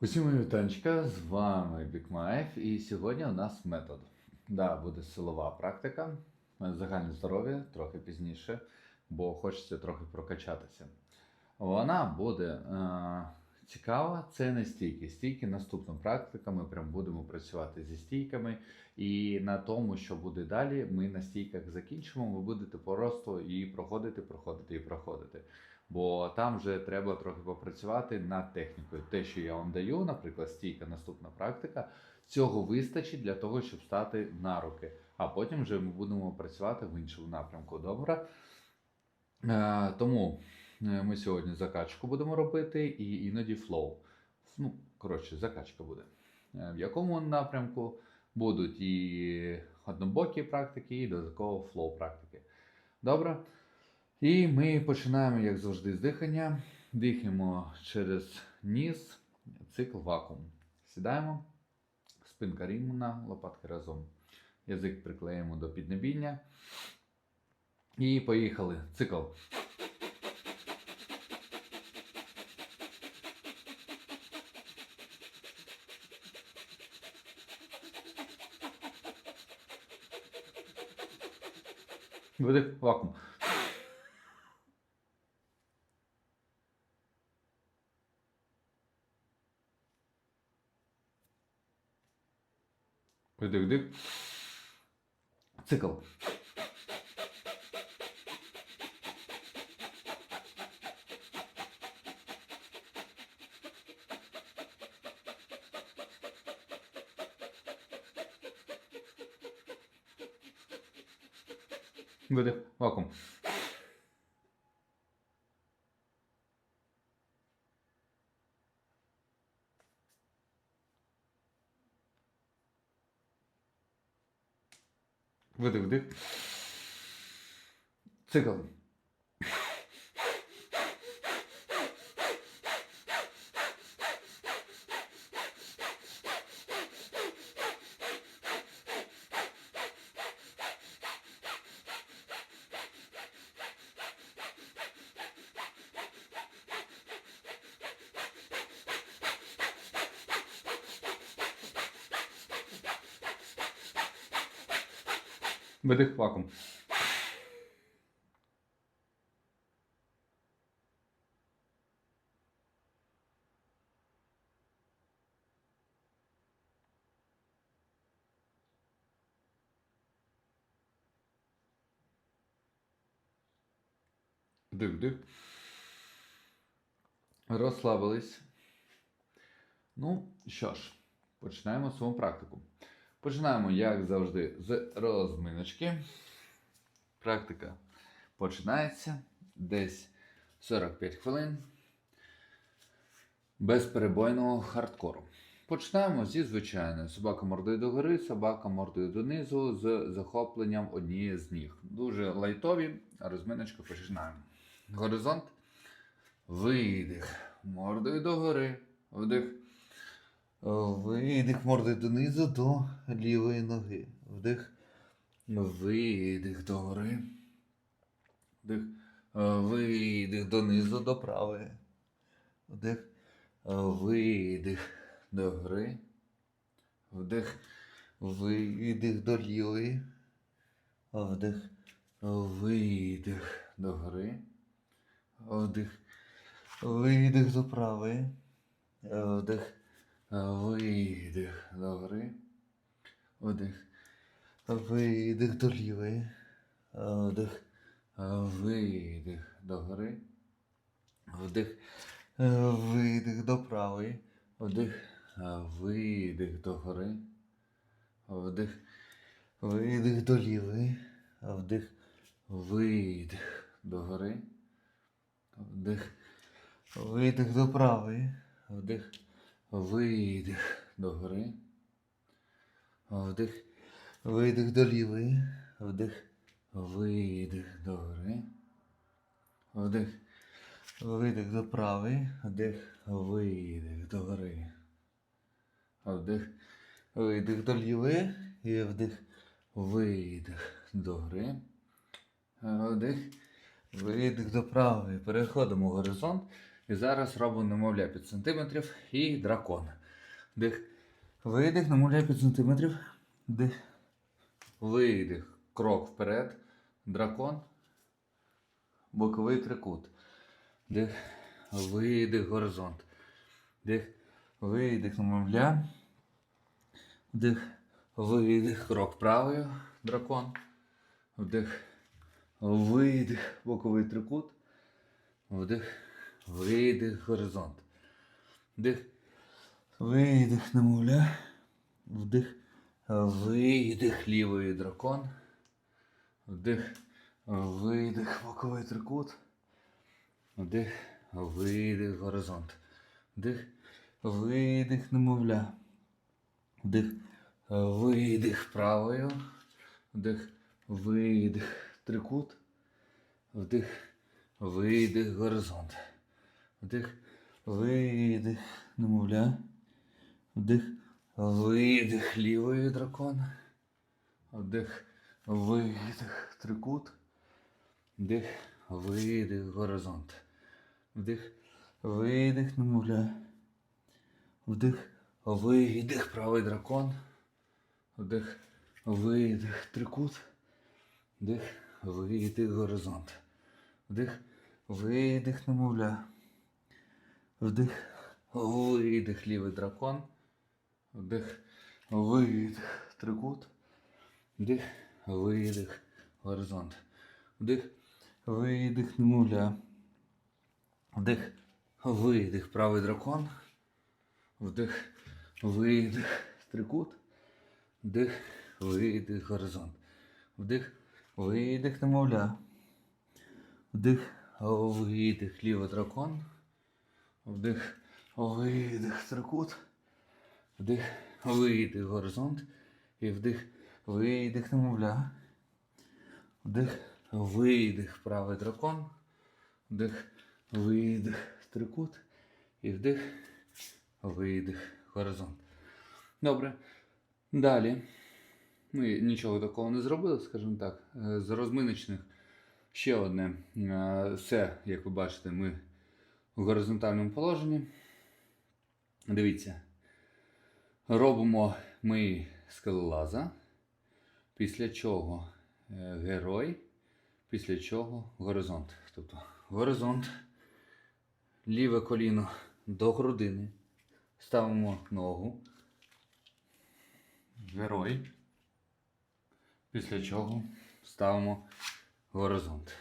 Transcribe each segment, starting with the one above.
Усім мої вітанчика, з вами Бікмаєв, і сьогодні у нас метод. Да, буде силова практика, загальне здоров'я трохи пізніше, бо хочеться трохи прокачатися. Вона буде е, цікава, це не стійки. Стійки наступна практика. Ми прям будемо працювати зі стійками. І на тому, що буде далі, ми на стійках закінчимо. Ви будете просто і проходити, проходити і проходити. Бо там вже треба трохи попрацювати над технікою. Те, що я вам даю, наприклад, стійка, наступна практика, цього вистачить для того, щоб стати на руки. А потім вже ми будемо працювати в іншому напрямку. Добре? Е, тому е, ми сьогодні закачку будемо робити і іноді флоу. Ну, коротше, закачка буде. Е, в якому напрямку будуть і однобокі практики, і додатково флоу практики. Добре? І ми починаємо, як завжди, з дихання. Дихаємо через ніс, цикл вакуум. Сідаємо, спинка рівна, лопатки разом. Язик приклеїмо до піднебіння. І поїхали. Цикл. Видих, вакуум. Видих, дих. Цикл. Видих, вакуум. Видих, вдих. Цикл. Видих, вакуум. Вдих, вдих. Розслабились. Ну, що ж, починаємо свою практику. Починаємо, як завжди, з розминочки. Практика починається десь 45 хвилин безперебойного хардкору. Починаємо зі звичайної собака мордою догори, собака мордою донизу з захопленням однієї з ніг. Дуже лайтові, розминочка починаємо. Горизонт. Видих. Мордою догори. Вдих. Видих мордою донизу до лівої ноги. Вдих. Видих догори. Вдих. Видих донизу до правої. Вдих. Видих догори. Вдих. Видих до лівої. Вдих. Видих догори. Вдих. Видих до правої. Вдих. Видих догори. Вдих. Видих до лівої. Вдих. Видих догори. Вдих. Видих до правої. Вдих. Видих догори. Вдих. Видих до лівої. Вдих. Видих догори. Вдих. Видих до правої. Вдих. Видих догори. Вдих. Видих до лівої. Вдих. Видих догори. Вдих. Видих до правої. Вдих. Видих догори. Вдих. Видих до лівої. І вдих. Видих догори. Вдих. Видих до правої. Переходимо в горизонт. І зараз робимо немовля 5 см і дракон. Дих. Видих, немовля 5 см. Дих. Видих. Крок вперед. Дракон. Боковий трикут. Дих. Видих, горизонт. Дих. Видих, немовля. Вдих. Видих. Крок правою. Дракон. Вдих. Видих. Боковий трикут. Вдих. Видих. Горизонт. Вдих. Видих, немовля. Вдих. Видих. Лівий дракон. Вдих. Видих. Боковий трикут. Вдих. Видих. Горизонт. Вдих. Видих, немовля. Вдих. Видих правою. Вдих. Видих. Трикут. Вдих. Видих. Горизонт. Вдих. Видих. Немовля. Вдих. Видих. Лівий дракон. Вдих. Видих. Трикут. Вдих. Видих. Горизонт. Вдих. Видих. Немовля. Вдих. Видих. Правий дракон. Вдих. Видих. Трикут. Вдих. Видих. Горизонт. Вдих. Видих. Немовля. Вдих. Видих. Лівий дракон. Вдих. Видих. Трикут. Вдих. Видих. Горизонт. Вдих. Видих. Немовля. Вдих. Видих. Правий дракон. Вдих. Видих. Трикут. Вдих. Видих. Горизонт. Вдих. Видих. Немовля. Вдих. Видих. Лівий дракон. Вдих. Видих. Трикут. Вдих. Видих. Горизонт. І вдих. Видих. Немовля. Вдих. Видих. Правий дракон. Вдих. Видих. Трикут. І вдих. Видих. Горизонт. Добре. Далі. Ми нічого такого не зробили, скажімо так. Е, З розминочних ще одне. Е, Все, як ви бачите, ми в горизонтальному положенні. Дивіться. Робимо ми скелелаза. Після чого е, герой, після чого горизонт. Тобто горизонт, ліве коліно до грудини. Ставимо ногу. Герой. Після чого ставимо горизонт.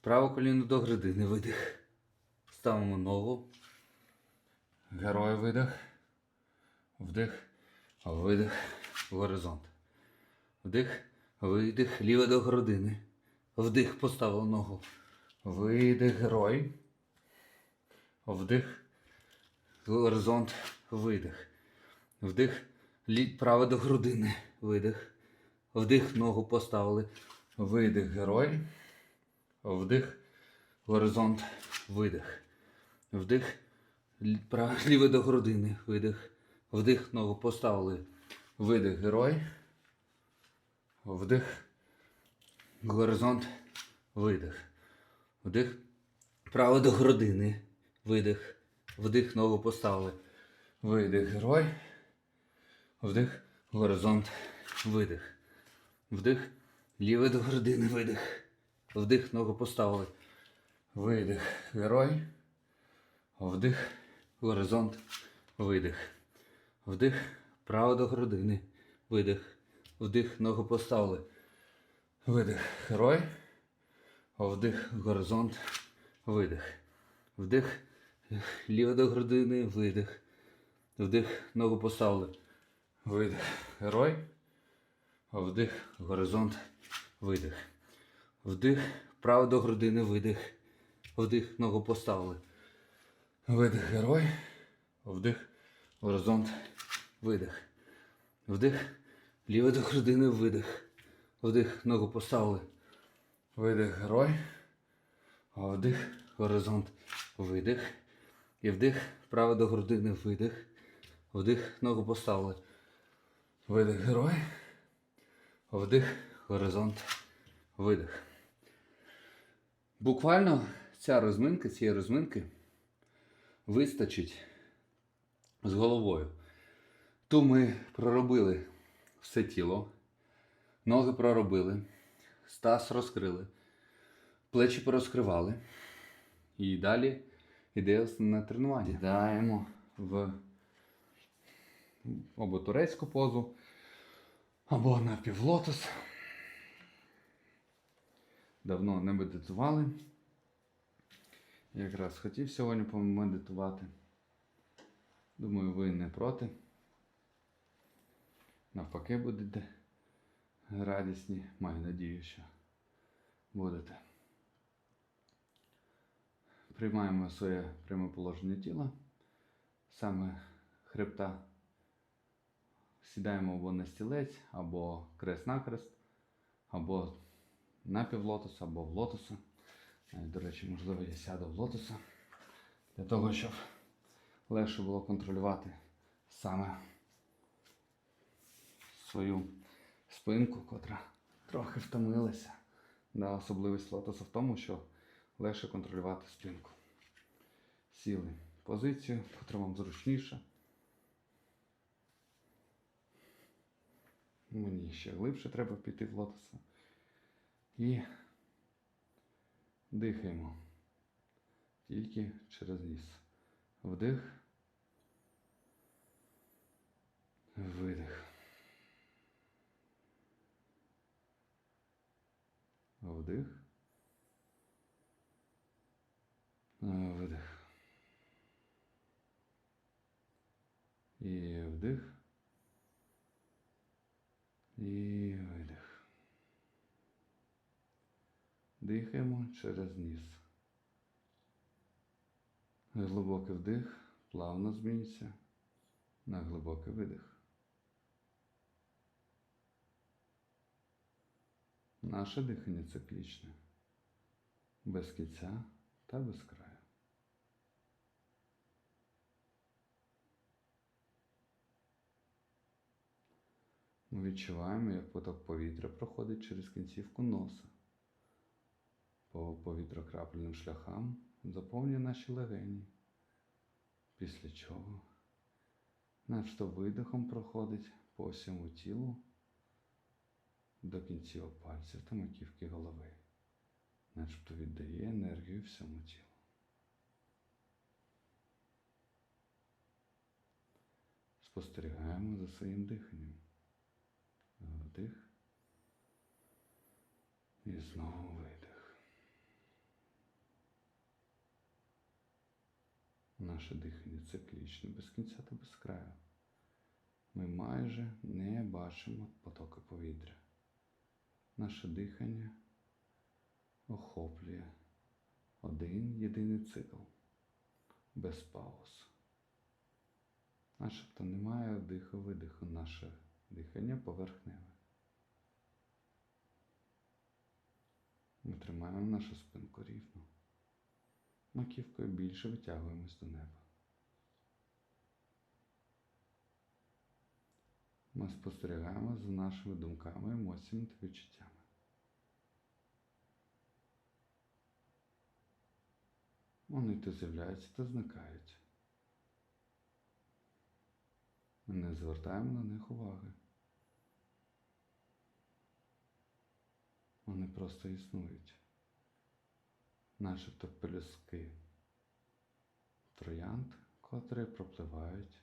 Праве коліно до грудини. Видих. Ставимо ногу. Герой видих. Вдих. Видих. Горизонт. Вдих. Видих. Ліве до грудини. Вдих. Поставив ногу. Видих. Герой. Вдих. Горизонт. Видих. Вдих. Лі... Право до грудини. Видих. Вдих. Ногу поставили. Видих. Герой. Вдих. Горизонт. Видих. Вдих. Лі- Ліве до грудини. Видих. Вдих. Ногу поставили. Видих. Герой. Вдих. Горизонт. Видих. Вдих. Право до грудини. Видих. Вдих. Ногу поставили. Видих. Герой. Вдих. Горизонт. Видих. Вдих. Ліве до грудини. Видих. Вдих. Ногу поставили. Видих. Герой. Вдих. Горизонт. Видих. Вдих. Право до грудини. Видих. Вдих. Ногу поставили. Видих. Герой. Вдих. Горизонт. Видих. Вдих. Ліво до грудини. Видих. Вдих. Ногу поставили. Видих. Герой. Вдих. Горизонт. Видих. Вдих. Право до грудини. Видих. Вдих. Ногу поставили. Видих. Герой. Вдих. Горизонт. Видих. Вдих. Ліве до грудини. Видих. Вдих. Ногу поставили. Видих. Герой. Вдих. Горизонт. Видих. І вдих. Право до грудини. Видих. Вдих. Ногу поставили. Видих. Герой. Вдих. Горизонт. Видих. Буквально ця розминка, цієї розминки вистачить з головою. Ту ми проробили все тіло, ноги проробили, стас розкрили, плечі порозкривали. І далі йде основне тренування. Сідаємо в або турецьку позу, або напівлотос. Давно не медитували. Якраз хотів сьогодні помедитувати. Думаю, ви не проти. Навпаки, будете радісні. Маю надію, що будете. Приймаємо своє пряме положення тіла, саме хребта. Сідаємо або на стілець, або крест-накрест, або напівлотос, або в лотоса. Навіть, До речі, можливо, я сяду в лотоса для того, щоб легше було контролювати саме свою спинку, котра трохи втомилася. Да, особливість лотоса в тому, що легше контролювати спинку. Сіли позицію, котра вам зручніша. Мені ще глибше треба піти в лотоса. І дихаємо тільки через ніс. Вдих. Видих. Вдих. Видих. І вдих. І видих. Дихаємо через ніс. Глибокий вдих, плавно змінюється на глибокий видих. Наше дихання циклічне, без кінця та без краю. Ми відчуваємо, як поток повітря проходить через кінцівку носа. По повітрокрапельним шляхам заповнює наші легені, після чого начебто видихом проходить по всьому тілу до кінців пальців та маківки голови, начебто віддає енергію всьому тілу. Спостерігаємо за своїм диханням. Вдих. І знову видих. Наше дихання циклічне, без кінця та без краю. Ми майже не бачимо потоки повітря. Наше дихання охоплює один єдиний цикл без пауз. Начебто немає диху видиху наше дихання поверхневе. Ми тримаємо нашу спинку рівно. Маківкою більше витягуємось до неба. Ми спостерігаємо за нашими думками, емоціями та відчуттями. Вони то з'являються, то зникають. Ми не звертаємо на них уваги. Вони просто існують, начебто пелюстки троянд, котрі пропливають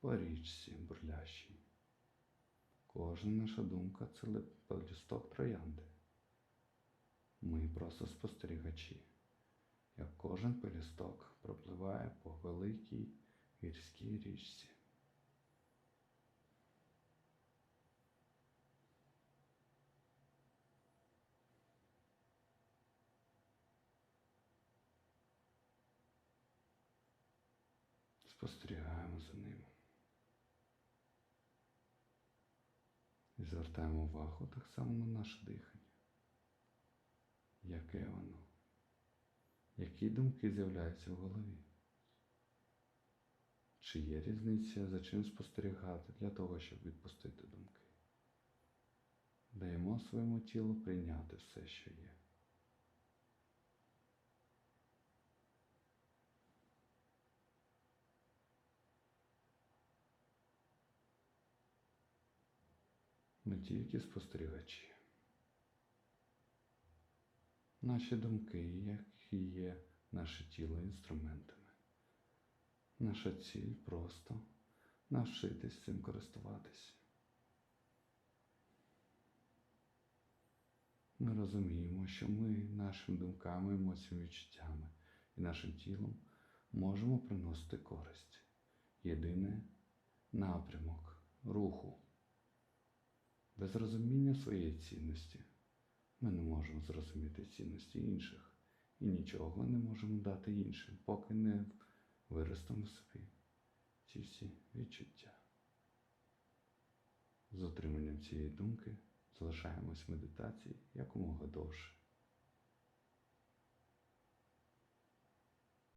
по річці бурлящій. Кожна наша думка це пелюсток троянди. Ми просто спостерігачі, як кожен пелюсток пропливає по великій гірській річці. Спостерігаємо за ним. І звертаємо увагу так само на наше дихання. Яке воно? Які думки з'являються в голові? Чи є різниця за чим спостерігати для того, щоб відпустити думки? Даємо своєму тілу прийняти все, що є. Ми тільки спостерігачі. Наші думки, як і є наше тіло інструментами. Наша ціль просто навчитись цим користуватись. Ми розуміємо, що ми нашими думками, емоціями, відчуттями і нашим тілом можемо приносити користь. Єдине напрямок руху. Без розуміння своєї цінності ми не можемо зрозуміти цінності інших і нічого не можемо дати іншим, поки не виростемо собі ці всі відчуття. З отриманням цієї думки залишаємось в медитації якомога довше.